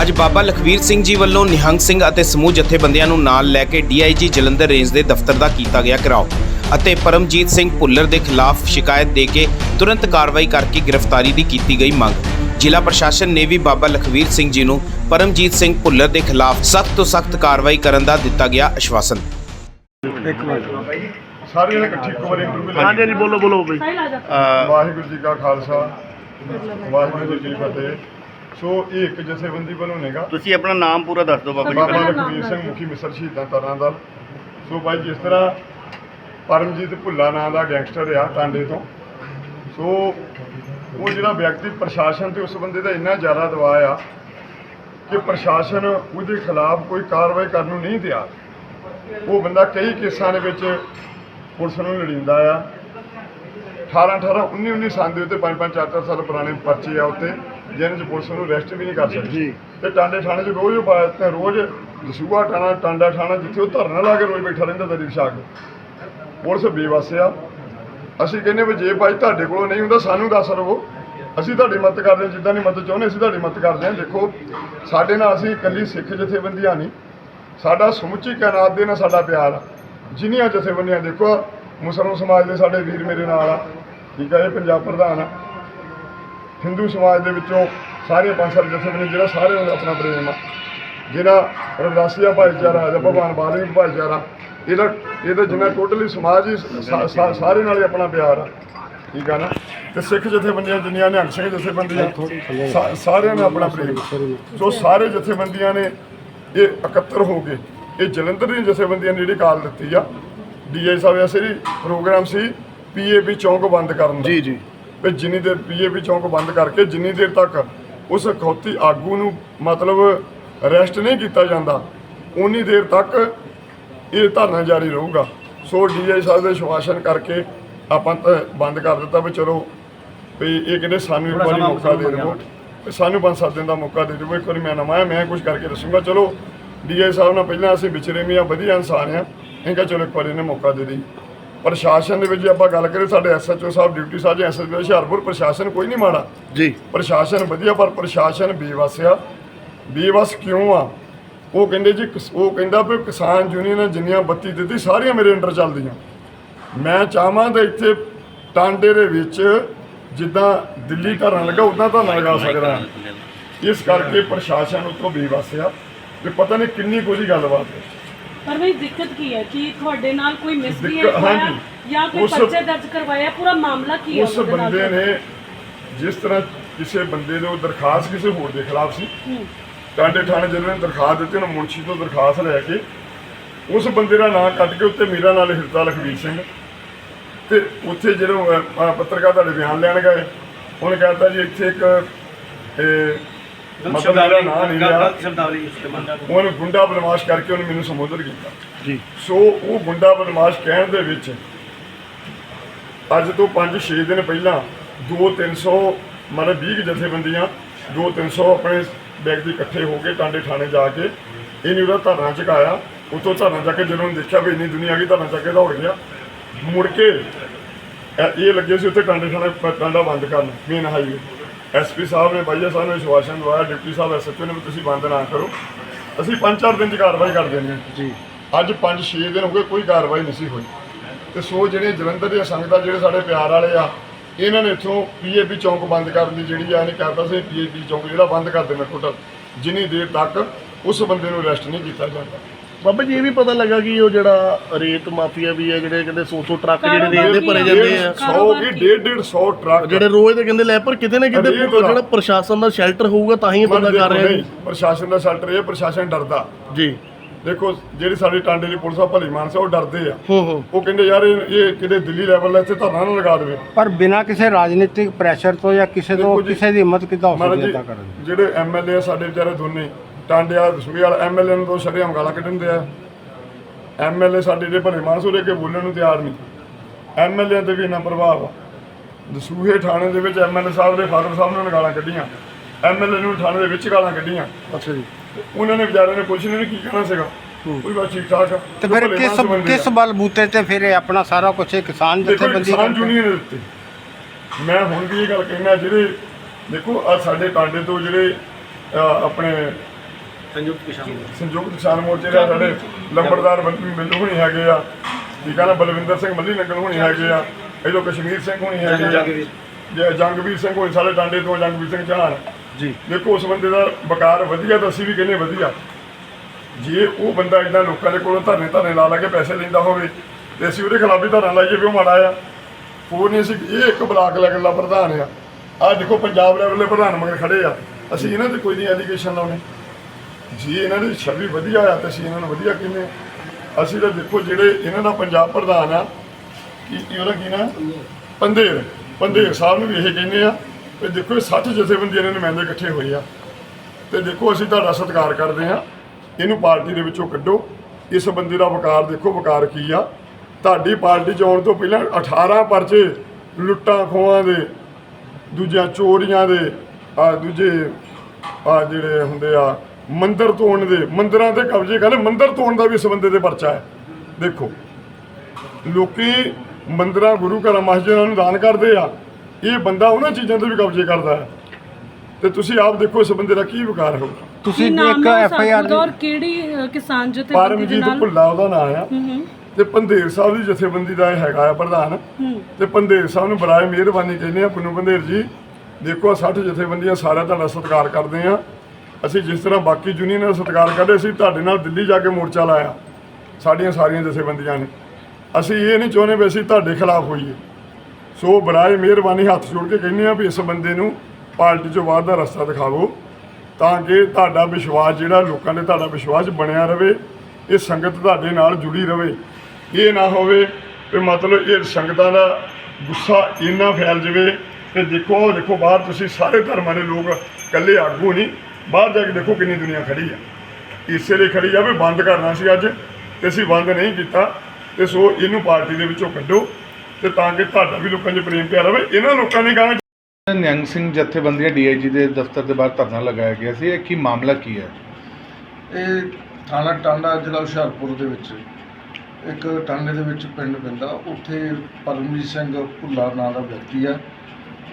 ਅੱਜ ਬਾਬਾ ਲਖਵੀਰ ਸਿੰਘ ਜੀ ਵੱਲੋਂ ਨਿਹੰਗ ਸਿੰਘ ਅਤੇ ਸਮੂਹ ਜਥੇਬੰਦੀਆਂ ਨੂੰ ਨਾਲ ਲੈ ਕੇ ਡੀਆਈਜੀ ਜਲੰਧਰ ਰੇਂਜ ਦੇ ਦਫ਼ਤਰ ਦਾ ਕੀਤਾ ਗਿਆ ਘਿਰਾਓ ਅਤੇ ਪਰਮਜੀਤ ਸਿੰਘ ਭੁੱਲਰ ਦੇ ਖਿਲਾਫ ਸ਼ਿਕਾਇਤ ਦੇ ਕੇ ਤੁਰੰਤ ਕਾਰਵਾਈ ਕਰਕੇ ਗ੍ਰਿਫਤਾਰੀ ਦੀ ਕੀਤੀ ਗਈ ਮੰਗ। ਜ਼ਿਲ੍ਹਾ ਪ੍ਰਸ਼ਾਸਨ ਨੇ ਵੀ ਬਾਬਾ ਲਖਵੀਰ ਸਿੰਘ ਜੀ ਨੂੰ ਪਰਮਜੀਤ ਸਿੰਘ ਭੁੱਲਰ ਦੇ ਖਿਲਾਫ ਸਖਤ ਤੋਂ ਸਖਤ ਕਾਰਵਾਈ ਕਰਨ ਦਾ ਦਿੱਤਾ ਗਿਆ ਆਸ਼ਵਾਸਨ। ਇੱਕ ਮਿੰਟ। ਸਾਰੇ ਜਣੇ ਇਕੱਠੀ ਇੱਕ ਵਾਰੀ ਇੰਟਰਵਿਊ ਲੈ ਹਾਂਜੀ ਹਾਂਜੀ ਬੋਲੋ ਬੋਲੋ ਬਈ। ਵਾਹਿਗੁਰੂ ਜੀ ਕਾ ਖਾਲਸਾ ਵਾਹਿਗੁਰੂ ਜੀ ਕੀ ਫਤਿਹ। ਸੋ ਇਹ ਇੱਕ ਜਥੇਬੰਦੀ ਨੇਗਾ ਤੁਸੀਂ ਆਪਣਾ ਨਾਮ ਪੂਰਾ ਦੱਸ ਦਿਓ ਬਾਬਾ ਜੀ ਬਾਬਾ ਪਹਿਲਾਂ। ਸਿੰਘ ਮੁਖੀ ਮਿਸਰ ਸ਼ਹੀਦਾਂ ਤਰਾਂ ਦਾ ਸੋ ਬਾਈ ਜਿਸ ਤਰ੍ਹਾਂ ਪਰਮਜੀਤ ਭੁੱਲਾ ਨਾਂ ਦਾ ਗੈਂਗਸਟਰ ਆ ਟਾਂਡੇ ਤੋਂ ਸੋ ਉਹ ਜਿਹੜਾ ਵਿਅਕਤੀ ਪ੍ਰਸ਼ਾਸਨ ਤੇ ਉਸ ਬੰਦੇ ਦਾ ਇੰਨਾ ਜ਼ਿਆਦਾ ਦਬਾਅ ਆ ਕਿ ਪ੍ਰਸ਼ਾਸਨ ਉਹਦੇ ਖਿਲਾਫ ਕੋਈ ਕਾਰਵਾਈ ਕਰਨ ਨੂੰ ਨਹੀਂ ਤਿਆਰ। ਉਹ ਬੰਦਾ ਕਈ ਕੇਸਾਂ ਦੇ ਵਿੱਚ ਪੁਲਿਸ ਨੂੰ ਲੜਿੰਦਾ ਆ। 18 18 19 19 ਸਾਲ ਦੇ ਉੱਤੇ 5 5 4 4 ਸਾਲ ਪੁਰਾਣੇ ਪਰਚੇ ਆ ਉੱਤੇ। ਜਿਹਨਾਂ 'ਚ ਪੁਲਿਸ ਨੂੰ ਅਰੈਸਟ ਵੀ ਨਹੀਂ ਕਰ ਸਕਦੀ। ਤੇ ਟਾਂਡੇ ਥਾਣੇ 'ਚ ਰੋਜ਼ ਉਹ ਪਾ- ਤੇ ਰੋਜ਼ ਦਸੂਆ ਥਾਣਾ ਟਾਂਡਾ ਥਾਣਾ ਜਿੱਥੇ ਉਹ ਧਰਨਾ ਲਾ ਕੇ ਰੋਜ਼ ਬੈਠਾ ਰਹਿੰਦਾ ਦਰੀ ਵਿਛਾ ਕੇ। ਪੁਲਿਸ ਬੇਵਸ ਆ। ਅਸੀਂ ਕਹਿੰਦੇ ਵੀ ਜੇ ਭਾਈ ਤੁਹਾਡੇ ਕੋਲੋਂ ਨਹੀਂ ਹੁੰਦਾ ਸਾਨੂੰ ਦੱਸ ਰਵੋ। ਅਸੀਂ ਤੁਹਾਡੀ ਮਦਦ ਕਰਦੇ ਹਾਂ ਜਿੱਦਾਂ ਦੀ ਮਦਦ ਚਾਹੁੰਦੇ ਅਸੀਂ ਤੁਹਾਡੀ ਮਦਦ ਕਰਦੇ ਹਾਂ। ਦੇਖੋ ਸਾਡੇ ਨਾਲ ਅਸੀਂ ਇਕੱਲੀ ਸਿੱਖ ਜਥੇਬੰਦੀਆਂ ਨਹੀਂ। ਸਾਡਾ ਸਮੁੱਚੀ ਕਾਇਨਾਤ ਦੇ ਨਾਲ ਸਾਡਾ ਪਿਆਰ ਆ। ਜਿੰਨੀਆਂ ਜਥੇਬੰਦੀਆਂ ਦੇਖੋ ਮੁਸਲਮਾਨ ਸਮਾਜ ਦੇ ਸਾਡੇ ਵੀਰ ਮੇਰੇ ਨਾਲ ਆ। ਠੀਕ ਆ ਇਹ ਪੰਜਾਬ ਪ੍ਰਧਾਨ ਆ। ਹਿੰਦੂ ਸਮਾਜ ਦੇ ਵਿੱਚੋਂ ਸਾਰੀਆਂ ਪੰਜ ਸੱਤ ਜਥੇਬੰਦੀਆਂ ਜਿਹੜਾ ਸਾਰਿਆਂ ਦਾ ਆਪਣਾ ਪ੍ਰੇਮ ਆ। ਜਿਹੜਾ ਰਵਦਾਸੀਆ ਭਾਈਚਾਰਾ, ਜਾਂ ਭਗਵਾਨ ਬਾਲਮੀਕ ਭਾਈਚਾਰਾ, ਇਹਦਾ ਇਹਦਾ ਜਿੰਨਾ ਟੋਟਲੀ ਸਮਾਜ ਹੀ ਸਾ- ਸਾਰੇ ਨਾਲ ਹੀ ਆਪਣਾ ਪਿਆਰ ਆ। ਠੀਕ ਆ ਨਾ? ਤੇ ਸਿੱਖ ਜਥੇਬੰਦੀਆਂ ਜਿੰਨੀਆਂ ਨਿਹੰਗ ਸਿੰਘ ਜਥੇਬੰਦੀਆਂ, ਸਾ- ਸਾਰਿਆਂ ਨਾਲ ਆਪਣਾ ਪ੍ਰੇਮ ਸੋ ਸਾਰੇ ਜਥੇਬੰਦੀਆਂ ਨੇ ਇਹ ਇਕੱਤਰ ਹੋ ਕੇ, ਇਹ ਜਲੰਧਰ ਦੀਆਂ ਜਥੇਬੰਦੀਆਂ ਨੇ ਜਿਹੜੀ ਕਾਲ ਦਿੱਤੀ ਆ। ਡੀਆਈ ਸਾਹਿਬ ਐਸੇ ਹੀ ਪ੍ਰੋਗਰਾਮ ਸੀ ਪੀਏਪੀ ਚੌਂਕ ਬੰਦ ਕਰਨ ਦਾ। ਜੀ ਜੀ। ਵੀ ਜਿੰਨੀ ਦੇਰ ਪੀਏਪੀ ਚੌਂਕ ਬੰਦ ਕਰਕੇ ਜਿੰਨੀ ਦੇਰ ਤੱਕ ਉਸ ਖੌਤੀ ਆਗੂ ਨੂੰ ਮਤਲਬ ਅਰੈਸਟ ਨਹੀਂ ਕੀਤਾ ਜਾਂਦਾ ਉਨੀ ਦੇਰ ਤੱਕ ਇਹ ਧਰਨਾ ਜਾਰੀ ਰਹੂਗਾ। ਸੋ ਡੀਆਈ ਸਾਹਿਬ ਦੇ ਸ਼ਵਾਸਨ ਕਰਕੇ ਆਪਾਂ ਤਾਂ ਬੰਦ ਕਰ ਦਿੱਤਾ ਵੀ ਚਲੋ ਵੀ ਇਹ ਕਹਿੰਦੇ ਸਾਨੂੰ ਇੱਕ ਵਾਰੀ ਮੌਕਾ ਦੇ ਦਿਓ। ਵੀ ਸਾਨੂੰ ਪੰਜ ਸੱਤ ਦਿਨ ਦਾ ਮੌਕਾ ਦੇ ਦਿਓ ਇੱਕ ਵਾਰੀ ਮੈਂ ਨਵਾਂ ਮੈਂ ਕੁਝ ਕਰਕੇ ਦੱਸੂਗਾ। ਚਲੋ ਡੀਆਈ ਸਾਹਿਬ ਨਾਲ ਪਹਿਲਾਂ ਅਸੀਂ ਵਿਚਰੇ ਵੀ ਆ ਵਧੀਆ ਇਨਸਾਨ ਆ ਇਹ ਕਿਹਾ ਚਲੋ ਇੱਕ ਵਾਰੀ ਇਹਨੇ ਮੌਕਾ ਦੇ ਦੇਈ ਪ੍ਰਸ਼ਾਸਨ ਦੇ ਵਿੱਚ ਜੇ ਆਪਾਂ ਗੱਲ ਕਰੀਏ ਸਾਡੇ ਐਸਐਚਓ ਸਾਹਿਬ ਡਿਊਟੀ ਸਾਹਿਬ ਜਾਂ ਐਸਐਸਪੀ ਹੁਸ਼ਿਆਰਪੁਰ ਪ੍ਰਸ਼ਾਸਨ ਕੋਈ ਨਹੀਂ ਮਾੜਾ। ਜੀ। ਪ੍ਰਸ਼ਾਸਨ ਵਧੀਆ ਪਰ ਪ੍ਰਸ਼ਾਸਨ ਬੇਵਸ ਆ। ਬੇਵਸ ਕਿਉਂ ਆ? ਉਹ ਕਹਿੰਦੇ ਜੀ ਉਹ ਕਹਿੰਦਾ ਵੀ ਕਿਸਾਨ ਯੂਨੀਅਨ ਜਿੰਨੀਆਂ ਬੱਤੀ ਦਿੱਤੀ ਸਾਰੀਆਂ ਮੇਰੇ ਅੰਡਰ ਚੱਲਦੀਆਂ। ਮੈਂ ਚਾਹਾਂ ਤਾਂ ਇੱਥੇ ਟਾਂਡੇ ਦੇ ਵਿੱਚ ਜਿੱਦਾਂ ਦਿੱਲੀ ਧਰਨ ਲੱਗਾ ਉਦਾਂ ਧਰਨਾ ਲਗਾ ਸਕਦਾ। ਇਸ ਕਰਕੇ ਪ੍ਰਸ਼ਾਸਨ ਉੱਤੋਂ ਬੇਵਸ ਆ। ਵੀ ਪਤਾ ਨਹੀਂ ਕਿੰਨੀ ਕੁ ਉਹਦੀ ਗੱਲਬਾਤ ਹੈ। ਪਰ ਬਈ ਦਿੱਕਤ ਕੀ ਹੈ ਕਿ ਤੁਹਾਡੇ ਨਾਲ ਕੋਈ ਮਿਸਬੀਹੇਵ ਦਿੱਕਤ- ਹੋਇਆ ਹਾਂਜੀ। ਜਾਂ ਕੋਈ ਉਸ- ਪਰਚੇ ਦਰਜ ਕਰਵਾਇਆ ਪੂਰਾ ਮਾਮਲਾ ਕੀ ਹੈ ਉਸ ਉਹਦੇ ਨਾਲ ਬੰਦੇ ਨੇ ਜਿਸ ਤਰ੍ਹਾਂ ਕਿਸੇ ਬੰਦੇ ਨੇ ਉਹ ਦਰਖਾਸਤ ਕਿਸੇ ਹੋਰ ਦੇ ਖਿਲਾਫ ਸੀ ਹੂੰ। ਟਾਂਡੇ ਥਾਣੇ ਜਿਹਨਾਂ ਨੇ ਦਰਖਾਸਤ ਦਿੱਤੀ ਉਹਨੂੰ ਮੁਨਸ਼ੀ ਤੋਂ ਦਰਖਾਸਤ ਲੈ ਕੇ ਉਸ ਬੰਦੇ ਦਾ ਨਾਂ ਕੱਟ ਕੇ ਉੱਤੇ ਮੇਰਾ ਨਾਲ ਹਿਰਦਾ ਲਖਵੀਰ ਸਿੰਘ ਤੇ ਉੱਥੇ ਅਹ, ਪੱਤਰਕਾਰ ਤੁਹਾਡੇ ਬਿਆਨ ਲੈਣ ਗਏ ਉਹਨੇ ਕਹਿਤਾ ਜੀ ਇੱਥੇ ਇੱਕ ਇਹ, ਮਤਲਬ ਮੇਰਾ ਨਾਂ ਨਹੀਂ ਲਿਆ ਉਹਨੇ ਗੁੰਡਾ ਬਦਮਾਸ਼ ਕਰਕੇ ਉਹਨੇ ਮੈਨੂੰ ਸੰਬੋਧਨ ਕੀਤਾ। ਜੀ। ਸੋ ਉਹ ਗੁੰਡਾ ਬਦਮਾਸ਼ ਕਹਿਣ ਦੇ ਵਿੱਚ ਅੱਜ ਤੋਂ 5-6 ਦਿਨ ਪਹਿਲਾਂ 2-300 ਮਤਲਬ 20 ਕੁ ਜਥੇਬੰਦੀਆਂ 2-300 ਆਪਣੇ ਵਿਅਕਤੀ ਇਕੱਠੇ ਹੋ ਕੇ ਟਾਂਡੇ ਥਾਣੇ ਜਾ ਕੇ ਇਹਨੇ ਉਹਦਾ ਧਰਨਾ ਚੁਕਾਇਆ। ਉੱਥੋਂ ਧਰਨਾ ਜਾ ਕੇ ਜਦੋਂ ਉਹਨੇ ਦੇਖਿਆ ਵੀ ਇੰਨੀ ਦੁਨੀਆ ਆ ਗਈ ਧਰਨਾ ਚੱਕ ਕੇ ਦੌੜ ਗਿਆ ਮੁੜ ਕੇ ਇਹ ਲੱਗੇ ਸੀ ਉੱਥੇ ਟਾਂਡੇ ਥਾਣੇ ਟਾਂਡਾ ਬੰਦ ਕਰਨ ਮੇਨ ਹਾਈਵੇ ਐਸਪੀ ਸਾਹਿਬ ਨੇ ਬਾਈਆ ਸਾਹਿਬ ਨੇ ਵਿਸ਼ਵਾਸਨ ਦਵਾਇਆ ਡਿਪਟੀ ਸਾਹਿਬ ਐਸਐਚਓ ਨੇ ਵੀ ਤੁਸੀਂ ਬੰਦ ਨਾ ਕਰੋ। ਅਸੀਂ ਪੰਜ ਚਾਰ ਦਿਨ ਚ ਕਾਰਵਾਈ ਕਰ ਦਿੰਦੇ ਹਾਂ। ਜੀ। ਅੱਜ 5-6 ਦਿਨ ਹੋ ਗਏ ਕੋਈ ਕਾਰਵਾਈ ਨਹੀਂ ਸੀ ਹੋਈ। ਤੇ ਸੋ ਜਿਹੜੇ ਜਲੰਧਰ ਦੀਆਂ ਸੰਗਤਾਂ ਜਿਹੜੇ ਸਾਡੇ ਪਿਆਰ ਵਾਲੇ ਆ ਇਹਨਾਂ ਨੇ ਇੱਥੋਂ ਪੀਏਪੀ ਚੌਂਕ ਬੰਦ ਕਰਨ ਦੀ ਜਿਹੜੀ ਆ ਇਹਨੇ ਕਰਦਾ ਸੀ ਪੀਏਪੀ ਚੌਂਕ ਜਿਹੜਾ ਬੰਦ ਕਰ ਦੇਣਾ ਟੋਟਲ। ਜਿੰਨੀ ਦੇਰ ਤੱਕ ਉਸ ਬੰਦੇ ਨੂੰ ਅਰੈਸਟ ਨਹੀਂ ਕੀਤਾ ਜਾਂਦਾ। ਬਾਬਾ ਜੀ ਇਹ ਵੀ ਪਤਾ ਲੱਗਾ ਕਿ ਉਹ ਜਿਹੜਾ ਰੇਤ ਮਾਫੀਆ ਵੀ ਹੈ ਜਿਹੜੇ ਕਹਿੰਦੇ 100 100 ਟਰੱਕ ਜਿਹੜੇ ਰੇਤ ਦੇ ਭਰੇ ਜਾਂਦੇ ਆ। 100 ਵੀ 1.5 150 ਟਰੱਕ। ਜਿਹੜੇ ਰੋਜ਼ ਦੇ ਕਹਿੰਦੇ ਲੈ ਪਰ ਕਿਤੇ ਨਾ ਕਿਤੇ। ਜਿਹੜਾ ਪ੍ਰਸ਼ਾਸਨ ਦਾ ਸ਼ੈਲਟਰ ਹੋਊਗਾ ਤਾਂ ਹੀ ਇਹ ਪਤਾ ਕਰ ਰਹੇ ਪ੍ਰਸ਼ਾਸਨ ਦਾ ਸੈਲਟਰ ਇਹ ਪ੍ਰਸ਼ਾਸਨ ਡਰਦਾ। ਜੀ। ਦੇਖੋ ਜਿਹੜੀ ਸਾਡੀ ਟਾਂਡੇ ਦੀ ਪੁਲਿਸ ਆ ਭਲੀ ਮਾਨਸਾ ਉਹ ਡਰਦੇ ਆ। ਉਹ ਕਹਿੰਦੇ ਯਾਰ ਇਹ ਇਹ ਕਿਤੇ ਦਿੱਲੀ ਲੈਵਲ ਦਾ ਇੱਥੇ ਧਰਨਾ ਨਾ ਲਗਾ ਦੇਵੇ। ਪਰ ਬਿਨਾਂ ਕਿਸੇ ਰਾਜਨੀਤਿਕ ਪ੍ਰੈਸ਼ਰ ਤੋਂ ਜਾਂ ਕਿਸੇ ਤੋਂ ਕਿਸੇ ਦੀ ਹਿੰਮਤ ਕਿੱਦਾਂ ਹੋ ਸਕਦੀ ਹੈ ਕਰਨ ਜਿਹੜੇ ਐਮਐਲਏ ਆ ਸਾਡੇ ਵਿਚਾਰੇ ਦੋਨੇ ਟਾਂਡਿਆ ਦਸੂਏ ਵਾਲਾ ਐਮਐਲਏ ਨੂੰ ਤੋਂ ਸ਼ਰੇਆਮ ਗਾਲਾਂ ਕੱਢਣ ਦੇ ਆ ਐਮਐਲਏ ਸਾਡੇ ਦੇ ਭਲੇ ਮਾਨਸ ਉਹਦੇ ਅੱਗੇ ਬੋਲਣ ਨੂੰ ਤਿਆਰ ਨਹੀਂ। ਐਮਐਲਏ ਤੇ ਵੀ ਇੰਨਾ ਪ੍ਰਭਾਵ ਆ। ਦਸੂਹੇ ਥਾਣੇ ਦੇ ਵਿੱਚ ਐਮਐਲਏ ਸਾਹਿਬ ਦੇ ਫਾਦਰ ਸਾਹਿਬ ਨੇ ਗਾਲਾਂ ਕੱਢੀਆਂ। ਐਮਐਲਏ ਨੂੰ ਥਾਣੇ ਦੇ ਵਿੱਚ ਗਾਲਾਂ ਕੱਢੀਆਂ। ਅੱਛਾ ਜੀ। ਉਹਨਾਂ ਨੇ ਵਿਚਾਰੇ ਨੇ ਕੁਛ ਨਹੀਂ ਕੀ ਕਹਿਣਾ ਸੀਗਾ। ਕੋਈ ਬਸ ਠੀਕ ਠਾਕ ਤੇ ਫਿਰ ਕਿਸ। ਕਿਸ ਬਲ ਬੂਤੇ ਤੇ ਫਿਰ ਆਪਣਾ ਸਾਰਾ ਕੁਝ ਕਿਸਾਨ ਜਥੇਬੰਦੀ ਕਿਸਾਨ? ਯੂਨੀਅਨ ਦੇ ਉੱਤੇ। ਮੈਂ ਹੁਣ ਵੀ ਇਹ ਗੱਲ ਕਹਿਣਾ ਜਿਹੜੇ ਦੇਖੋ ਆ ਸਾਡੇ ਟਾਂਡੇ ਤੋਂ ਜਿਹੜੇ ਆਪਣੇ ਸੰਯੁਕਤ ਕਿਸਾਨ ਮੋਰਚੇ। ਦੇ ਸਾਡੇ ਲੰਬੜਦਾਰ ਬੰਦੀ ਮਿੱਲੂ ਹੋਣੀ ਹੈਗੇ ਆ। ਠੀਕ ਆ ਨਾ ਬਲਵਿੰਦਰ ਸਿੰਘ ਮੱਲੀ ਨੰਗਲ ਹੋਣੀ ਹੈਗੇ ਆ। ਇਹਦੋਂ ਕਸ਼ਮੀਰ ਸਿੰਘ ਹੋਣੀ ਹੈਗੇ ਆ। ਜੇ ਜੰਗਵੀਰ ਸਿੰਘ ਹੋਣੀ ਸਾਡੇ ਟਾਂਡੇ ਤੋਂ ਜੰਗਵੀਰ ਸਿੰਘ ਚਾਹਣ ਜੀ। ਦੇਖੋ ਉਸ ਬੰਦੇ ਦਾ ਵਕਾਰ ਵਧੀਆ ਤਾਂ ਅਸੀਂ ਵੀ ਕਹਿੰਦੇ ਵਧੀਆ। ਜੇ ਉਹ ਬੰਦਾ ਇਦਾਂ ਲੋਕਾਂ ਦੇ ਕੋਲੋਂ ਧਰਨੇ ਧਰਨੇ ਲਾ ਲਾ ਕੇ ਪੈਸੇ ਲੈਂਦਾ ਹੋਵੇ ਤੇ ਅਸੀਂ ਉਹਦੇ ਖਿਲਾਫ ਵੀ ਧਰਨਾ ਲਾਈਏ ਵੀ ਉਹ ਮਾੜਾ ਆ। ਹੋਰ ਨਹੀਂ ਅਸੀਂ ਇਹ ਇੱਕ ਬਲਾਕ ਲੈਵਲ ਦਾ ਪ੍ਰਧਾਨ ਆ। ਆਹ ਦੇਖੋ ਪੰਜਾਬ ਲੈਵਲ ਦੇ ਪ੍ਰਧਾਨ ਮਗਰ ਖੜੇ ਆ। ਅਸੀਂ ਇਹਨਾਂ ਤੇ ਕੋਈ ਨਹੀਂ ਐਲੀਗੇਸ਼ਨ ਲਾਉਣੇ। ਜੀ, ਇਹਨਾਂ ਦੀ ਛਵੀ ਵਧੀਆ ਆ ਤਾਂ ਅਸੀਂ ਇਹਨਾਂ ਨੂੰ ਵਧੀਆ ਕਹਿੰਦੇ ਹਾਂ। ਅਸੀਂ ਤਾਂ ਦੇਖੋ ਜਿਹੜੇ ਇਹਨਾਂ ਦਾ ਪੰਜਾਬ ਪ੍ਰਧਾਨ ਆ, ਕੀ ਕੀ ਉਹਦਾ ਕੀ ਨਾ? ਪੰਦੇਰ ਪੰਦੇਰ ਸਾਹਿਬ ਨੂੰ ਵੀ ਇਹ ਕਹਿੰਦੇ ਆ ਕਿ ਦੇਖੋ ਇਹ 60 ਜਥੇਬੰਦੀਆਂ ਦੇ ਨੁਮਾਇੰਦੇ ਇਕੱਠੇ ਹੋਏ ਆ। ਤੇ ਦੇਖੋ ਅਸੀਂ ਤੁਹਾਡਾ ਸਤਿਕਾਰ ਕਰਦੇ ਆ ਇਹਨੂੰ ਪਾਰਟੀ ਦੇ ਵਿੱਚੋਂ ਕੱਢੋ। ਇਸ ਬੰਦੇ ਦਾ ਵਕਾਰ ਦੇਖੋ, ਵਕਾਰ ਕੀ ਆ? ਤੁਹਾਡੀ ਪਾਰਟੀ 'ਚ ਆਉਣ ਤੋਂ ਪਹਿਲਾਂ 18 ਪਰਚੇ ਲੁੱਟਾਂ ਖੋਹਾਂ ਦੇ, ਦੂਜਿਆਂ ਚੋਰੀਆਂ ਦੇ, ਆ ਦੂਜੇ, ਆ ਜਿਹੜੇ ਹੁੰਦੇ ਆ ਮੰਦਰ ਤੋੜਨ ਦੇ ਮੰਦਰਾਂ ਤੇ ਕਬਜ਼ੇ ਕਹਿੰਦੇ ਮੰਦਰ ਤੋੜਨ ਦਾ ਵੀ ਇਸ ਬੰਦੇ ਤੇ ਪਰਚਾ ਹੈ। ਦੇਖੋ ਲੋਕੀ ਮੰਦਰਾਂ ਗੁਰੂ ਘਰਾਂ ਮਸਜਿਦਾਂ ਨੂੰ ਦਾਨ ਕਰਦੇ ਆ ਇਹ ਬੰਦਾ ਉਹਨਾਂ ਚੀਜ਼ਾਂ ਤੇ ਵੀ ਕਬਜ਼ੇ ਕਰਦਾ ਹੈ। ਤੇ ਤੁਸੀਂ ਆਪ ਦੇਖੋ ਇਸ ਬੰਦੇ ਦਾ ਕੀ ਵਿਕਾਰ ਹੋਊਗਾ ਤੁਸੀਂ ਇੱਕ ਐਫ ਆਈ ਆਰ ਔਰ ਕਿਹੜੀ ਕਿਸਾਨ ਜਥੇਬੰਦੀ ਦੇ ਪਰਮਜੀਤ ਨਾਲ? ਭੁੱਲਾ ਉਹਦਾ ਨਾਮ ਆ। ਤੇ ਪੰਧੇਰ ਸਾਹਿਬ ਦੀ ਜਥੇਬੰਦੀ ਦਾ ਇਹ ਹੈਗਾ ਆ ਪ੍ਰਧਾਨ। ਤੇ ਪੰਧੇਰ ਸਾਹਿਬ ਨੂੰ ਬਰਾਏ ਮਿਹਰਬਾਨੀ ਕਹਿੰਦੇ ਆ ਪੁੰਨੂ ਪੰਧੇਰ ਜੀ ਦੇਖੋ 60 ਜਥੇਬੰਦੀਆਂ ਸਾਰਾ ਤੁਹਾਡਾ ਸਤਿਕਾਰ ਕਰਦੇ ਆ। ਅਸੀਂ ਜਿਸ ਤਰ੍ਹਾਂ ਬਾਕੀ ਯੂਨੀਅਨ ਦਾ ਸਤਿਕਾਰ ਕਰਦੇ ਅਸੀਂ ਤੁਹਾਡੇ ਨਾਲ ਦਿੱਲੀ ਜਾ ਕੇ ਮੋਰਚਾ ਲਾਇਆ। ਸਾਡੀਆਂ ਸਾਰੀਆਂ ਜਥੇਬੰਦੀਆਂ ਨੇ। ਅਸੀਂ ਇਹ ਨਹੀਂ ਚਾਹੁੰਦੇ ਵੀ ਅਸੀਂ ਤੁਹਾਡੇ ਖਿਲਾਫ ਹੋਈਏ। ਸੋ ਬਰਾਏ ਮਿਹਰਬਾਨੀ ਹੱਥ ਜੋੜ ਕੇ ਕਹਿੰਦੇ ਆ ਵੀ ਇਸ ਬੰਦੇ ਨੂੰ ਪਾਰਟੀ ਚੋਂ ਬਾਹਰ ਦਾ ਰਸਤਾ ਦਿਖਾਵੋ, ਤਾਂ ਕਿ ਤੁਹਾਡਾ ਵਿਸ਼ਵਾਸ ਜਿਹੜਾ ਲੋਕਾਂ ਨੇ ਤੁਹਾਡਾ ਵਿਸ਼ਵਾਸ ਬਣਿਆ ਰਵੇ, ਇਹ ਸੰਗਤ ਤੁਹਾਡੇ ਨਾਲ ਜੁੜੀ ਰਵੇ। ਇਹ ਨਾ ਹੋਵੇ ਕਿ ਮਤਲਬ ਇਹ ਸੰਗਤਾਂ ਦਾ ਗੁੱਸਾ ਇੰਨਾ ਫੈਲ ਜਾਵੇ ਕਿ ਦੇਖੋ ਉਹ ਦੇਖੋ, ਬਾਹਰ ਤੁਸੀਂ ਸਾਰੇ ਧਰਮਾਂ ਦੇ ਲੋਕ ਇਕੱਲੇ ਆਗੂ ਨਹੀਂ। ਬਾਹਰ ਜਾ ਕੇ ਦੇਖੋ ਕਿੰਨੀ ਦੁਨੀਆ ਖੜੀ ਆ। ਇਸੇ ਲਈ ਖੜੀ ਆ ਵੀ ਬੰਦ ਕਰਨਾ ਸੀ ਅੱਜ ਤੇ ਅਸੀਂ ਬੰਦ ਨਹੀਂ ਕੀਤਾ। ਤੇ ਸੋ ਇਹਨੂੰ ਪਾਰਟੀ ਦੇ ਵਿੱਚੋਂ ਕੱਢੋ ਤੇ ਤਾਂ ਕਿ ਤੁਹਾਡਾ ਵੀ ਲੋਕਾਂ 'ਚ ਪ੍ਰੇਮ ਪਿਆਰ ਰਵੇ। ਇਹਨਾਂ ਲੋਕਾਂ ਨੇ ਕਹਾਂ ਨਿਹੰਗ ਸਿੰਘ ਜਥੇਬੰਦੀਆਂ ਡੀਆਈਜੀ ਦੇ ਦਫ਼ਤਰ ਦੇ ਬਾਹਰ ਧਰਨਾ ਲਗਾਇਆ ਗਿਆ ਸੀ। ਇਹ ਕੀ ਮਾਮਲਾ ਕੀ ਹੈ? ਇਹ ਥਾਣਾ ਟਾਂਡਾ ਜ਼ਿਲ੍ਹਾ ਹੁਸ਼ਿਆਰਪੁਰ ਦੇ ਵਿੱਚ ਇੱਕ ਟਾਂਡੇ ਦੇ ਵਿੱਚ ਪਿੰਡ ਪੈਂਦਾ। ਉੱਥੇ ਪਰਮਜੀਤ ਸਿੰਘ ਭੁੱਲਾ ਨਾਂ ਦਾ ਵਿਅਕਤੀ ਆ।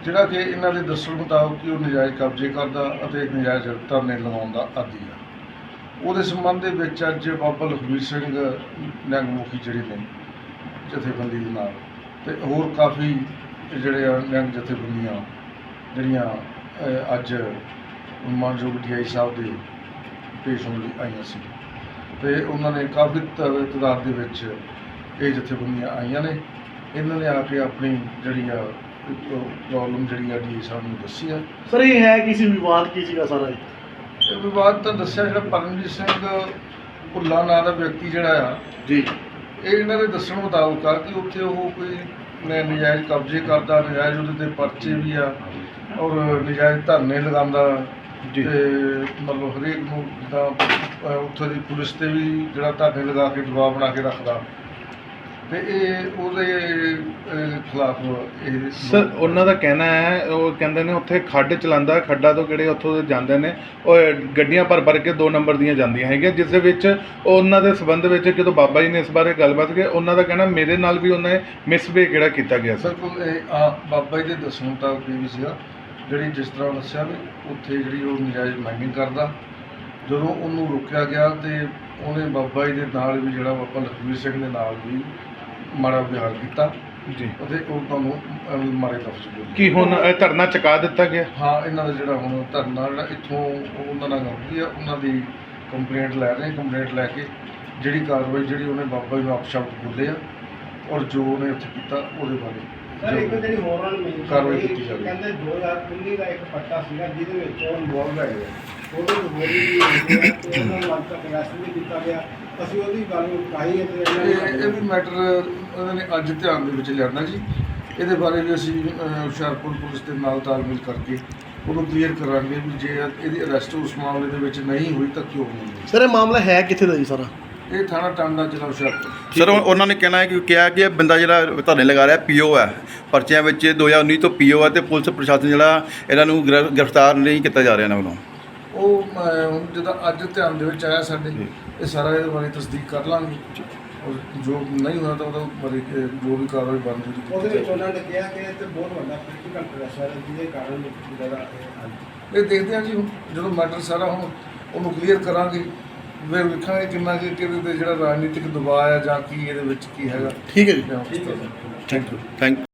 ਜਿਹੜਾ ਕਿ ਇਹਨਾਂ ਦੇ ਦੱਸਣ ਮੁਤਾਬਕ ਕਿ ਉਹ ਨਜਾਇਜ਼ ਕਬਜ਼ੇ ਕਰਦਾ ਅਤੇ ਨਜਾਇਜ਼ ਧਰਨੇ ਲਗਾਉਣ ਦਾ ਆਦੀ ਆ। ਉਹਦੇ ਸੰਬੰਧ ਦੇ ਵਿੱਚ ਅੱਜ ਬਾਬਾ ਲਖਵੀਰ ਸਿੰਘ ਨੰਗਮੁਖੀ ਜਿਹੜੇ ਨੇ ਜਥੇਬੰਦੀ ਦੇ ਨਾਲ ਤੇ ਹੋਰ ਕਾਫੀ ਜਿਹੜੇ ਆ ਨਿਹੰਗ ਜਥੇਬੰਦੀਆਂ ਜਿਹੜੀਆਂ ਅੱਜ ਮਾਨਯੋਗ ਡੀਆਈ ਸਾਹਿਬ ਦੇ ਪੇਸ਼ ਹੋਣ ਲਈ ਆਈਆਂ ਸੀ। ਤੇ ਉਹਨਾਂ ਨੇ ਕਾਫੀ ਤ- ਤਾਦਾਦ ਦੇ ਵਿੱਚ ਇਹ ਜਥੇਬੰਦੀਆਂ ਆਈਆਂ ਨੇ। ਇਹਨਾਂ ਨੇ ਆ ਕੇ ਆਪਣੀ ਜਿਹੜੀ ਆ ਪ੍ਰੋਬਲਮ ਜਿਹੜੀ ਆ ਡੀ ਸਾਹਿਬ ਨੂੰ ਦੱਸੀ ਆ। ਸਰ ਇਹ ਹੈ ਕਿਸੇ ਵਿਵਾਦ ਕੀ ਸੀਗਾ ਸਾਰਾ ਇਹ? ਇਹ ਵਿਵਾਦ ਤਾਂ ਦੱਸਿਆ ਜਿਹੜਾ ਪਰਮਜੀਤ ਸਿੰਘ ਭੁੱਲਾ ਨਾਂ ਦਾ ਵਿਅਕਤੀ ਜਿਹੜਾ ਆ ਜੀ। ਇਹ ਇਹਨਾਂ ਦੇ ਦੱਸਣ ਮੁਤਾਬਕ ਆ ਕਿ ਉੱਥੇ ਉਹ ਕੋਈ ਨ- ਨਜਾਇਜ਼ ਕਬਜ਼ੇ ਕਰਦਾ ਨਜਾਇਜ਼ ਉਹਦੇ ਤੇ ਪਰਚੇ ਵੀ ਆ ਔਰ ਨਜਾਇਜ਼ ਧਰਨੇ ਲਗਾਉਂਦਾ ਤੇ ਮਤਲਬ ਹਰੇਕ ਨੂੰ ਜਿੱਦਾਂ ਅਹ, ਉੱਥੇ ਦੀ ਪੁਲਿਸ ਤੇ ਵੀ ਜਿਹੜਾ ਧਰਨੇ ਲਗਾ ਕੇ ਦਬਾਅ ਬਣਾ ਕੇ ਰੱਖਦਾ। ਤੇ ਇਹ ਉਹਦੇ ਖਿਲਾਫ ਇਹ ਸਰ ਉਹਨਾਂ ਦਾ ਕਹਿਣਾ ਹੈ ਉਹ ਕਹਿੰਦੇ ਨੇ ਉੱਥੇ ਖੱਡ ਚਲਾਉਂਦਾ ਖੱਡਾ ਤੋਂ ਕਿਹੜੇ ਉੱਥੋਂ ਦੇ ਜਾਂਦੇ ਨੇ। ਉਹ ਗੱਡੀਆਂ ਭਰ ਭਰ ਕੇ ਦੋ ਨੰਬਰ ਦੀਆਂ ਜਾਂਦੀਆਂ ਹੈਗੀਆਂ ਜਿਸ ਦੇ ਵਿੱਚ ਉਹਨਾਂ ਦੇ ਸਬੰਧ ਵਿੱਚ ਜਦੋਂ ਬਾਬਾ ਜੀ ਨੇ ਇਸ ਬਾਰੇ ਗੱਲਬਾਤ ਕੀਤੀ ਉਹਨਾਂ ਦਾ ਕਹਿਣਾ ਮੇਰੇ ਨਾਲ ਵੀ ਉਹਨੇ ਮਿਸਬੇ ਕਿਹੜਾ ਕੀਤਾ ਗਿਆ ਸਰ ਆ ਬਾਬਾ ਜੀ ਦੇ ਦੱਸਣ ਮੁਤਾਬਕ ਇਹ ਵੀ ਸੀਗਾ ਜਿਹੜੀ ਜਿਸ ਤਰ੍ਹਾਂ ਦੱਸਿਆ ਵੀ ਉੱਥੇ ਜਿਹੜੀ ਉਹ ਨਜਾਇਜ਼ ਮਾਈਨਿੰਗ ਕਰਦਾ ਜਦੋਂ ਉਹਨੂੰ ਰੋਕਿਆ ਗਿਆ ਤੇ ਉਹਨੇ ਬਾਬਾ ਜੀ ਦੇ ਨਾਲ ਵੀ ਜਿਹੜਾ ਬਾਬਾ ਲਖਵੀਰ ਸਿੰਘ ਦੇ ਨਾਲ ਵੀ ਮਾੜਾ ਵਿਹਾਰ ਕੀਤਾ। ਜੀ। ਅਤੇ ਉਹ ਤੁਹਾਨੂੰ ਅਹ, ਮਾਰੇ ਲਫ਼ਜ਼ ਬੋਲੇ ਕੀ ਹੁਣ ਇਹ ਧਰਨਾ ਚੁਕਾ ਦਿੱਤਾ ਗਿਆ? ਹਾਂ ਇਹਨਾਂ ਦਾ ਜਿਹੜਾ ਹੁਣ ਧਰਨਾ ਜਿਹੜਾ ਇੱਥੋਂ ਉਹਨਾਂ ਨਾਲ ਗੱਲ ਹੋਈ ਆ ਉਹਨਾਂ ਦੀ ਕੰਪਲੇਂਟ ਲੈ ਰਹੇ ਕੰਪਲੇਂਟ ਲੈ ਕੇ ਜਿਹੜੀ ਕਾਰਵਾਈ ਜਿਹੜੀ ਉਹਨੇ ਬਾਬਾ ਜੀ ਨੂੰ ਅਪਸ਼ਬਦ ਬੋਲੇ ਆ ਔਰ ਜੋ ਉਹਨੇ ਉੱਥੇ ਕੀਤਾ ਉਹਦੇ ਬਾਰੇ। ਸਰ ਇੱਕ ਜੋ- ਜਿਹੜੀ ਹੋਰ ਨਾਲ ਮਿਲ ਕਾਰਵਾਈ ਕੀਤੀ ਜਾਵੇ। ਕਹਿੰਦੇ 2019 ਦਾ ਇੱਕ ਪੱਟਾ ਸੀਗਾ ਜਿਹਦੇ ਵਿੱਚ ਉਹ ਇਨਵੋਲਵ ਹੈਗੇ ਆ। ਉਹਦੇ ਵਿੱਚ ਹੋਰ ਵੀ ਹੋਏ ਆ ਤੇ ਉਹਨਾਂ ਨੂੰ ਅੱਜ ਤੱਕ ਅਰੈਸਟ ਨਹੀਂ ਕੀਤਾ ਗਿਆ ਅਸੀਂ ਉਹਦੀ ਗੱਲ ਉਠਾਈ ਹੈ ਤੇ ਇਹਨਾਂ ਇਹ ਨੇ ਇਹ ਵੀ ਮੈਟਰ ਉਹਨਾਂ ਨੇ ਅੱਜ ਧਿਆਨ ਦੇ ਵਿੱਚ ਲਿਆਉਣਾ ਜੀ ਇਹਦੇ ਬਾਰੇ ਵੀ ਅਸੀਂ ਅਹ, ਹੁਸ਼ਿਆਰਪੁਰ ਪੁਲਿਸ ਦੇ ਨਾਲ ਤਾਲਮੇਲ ਕਰਕੇ ਉਹਨੂੰ ਕਲੀਅਰ ਕਰਾਂਗੇ ਵੀ ਜੇ ਇਹਦੀ ਅਰੈਸਟ ਉਸ ਮਾਮਲੇ ਦੇ ਵਿੱਚ ਨਹੀਂ ਹੋਈ ਤਾਂ ਕਿਉਂ ਨਹੀਂ ਹੋਈ ਸਰ ਇਹ ਮਾਮਲਾ ਹੈ ਕਿੱਥੇ ਦਾ ਜੀ ਸਾਰਾ ਇਹ ਥਾਣਾ ਟਾਂਡਾ ਜ਼ਿਲ੍ਹਾ ਹੁਸ਼ਿਆਰਪੁਰ। ਸਰ ਉਹ- ਉਹਨਾਂ ਨੇ ਕਹਿਣਾ ਹੈ ਕਿ ਕਿਹਾ ਕਿ ਇਹ ਬੰਦਾ ਜਿਹੜਾ ਧਰਨੇ ਲਗਾ ਰਿਹਾ ਪੀਓ ਹੈ ਪਰਚਿਆਂ ਵਿੱਚ 2019 ਤੋਂ ਪੀਓ ਹੈ ਤੇ ਪੁਲਿਸ ਪ੍ਰਸ਼ਾਸਨ ਜਿਹੜਾ ਇਹਨਾਂ ਨੂੰ ਗ੍ਰਿ- ਗ੍ਰਿਫਤਾਰ ਨਹੀਂ ਕੀਤਾ ਜਾ ਰਿਹਾ ਇਹਨਾਂ ਵੱਲੋਂ। ਉਹ ਅਹ, ਹੁਣ ਜਦੋਂ ਅੱਜ ਧਿਆਨ ਦੇ ਵਿੱਚ ਆਇਆ ਸਾਡੇ ਇਹ ਸਾਰਾ ਇਹਦੇ ਬਾਰੇ ਤਸਦੀਕ ਕਰ ਲਾਂਗੇ। ਔਰ ਜੋ ਨਹੀਂ ਹੋਇਆ ਤਾਂ ਉਹਦਾ ਬਾਰੇ ਕਿ ਜੋ ਵੀ ਕਾਰਵਾਈ ਬਣਦੀ ਉਹਦੇ ਕੀਤੀ ਵਿੱਚ ਉਹਨਾਂ ਨੇ ਕਿਹਾ ਕਿ ਇਹ ਤੇ ਬਹੁਤ ਵੱਡਾ ਪੋਲੀਟੀਕਲ ਪ੍ਰੈਸ਼ਰ ਹੈ ਜਿਹਦੇ ਕਾਰਨ ਜਿਹੜਾ ਇਹ ਅੱਜ ਇਹ ਦੇਖਦੇ ਹਾਂ ਜੀ ਹੁਣ ਜਦੋਂ ਮੈਟਰ ਸਾਰਾ ਹੁਣ ਉਹਨੂੰ ਕਲੀਅਰ ਕਰਾਂਗੇ ਫਿਰ ਵੇਖਾਂਗੇ ਕਿੰਨਾ ਕਿ ਕਿਹਦੇ ਤੇ ਜਿਹੜਾ ਰਾਜਨੀਤਿਕ ਦਬਾਅ ਹੈ ਜਾਂ ਕੀ ਇਹਦੇ ਵਿੱਚ ਕੀ ਹੈਗਾ। ਠੀਕ ਹੈ ਜੀ। Thank you thank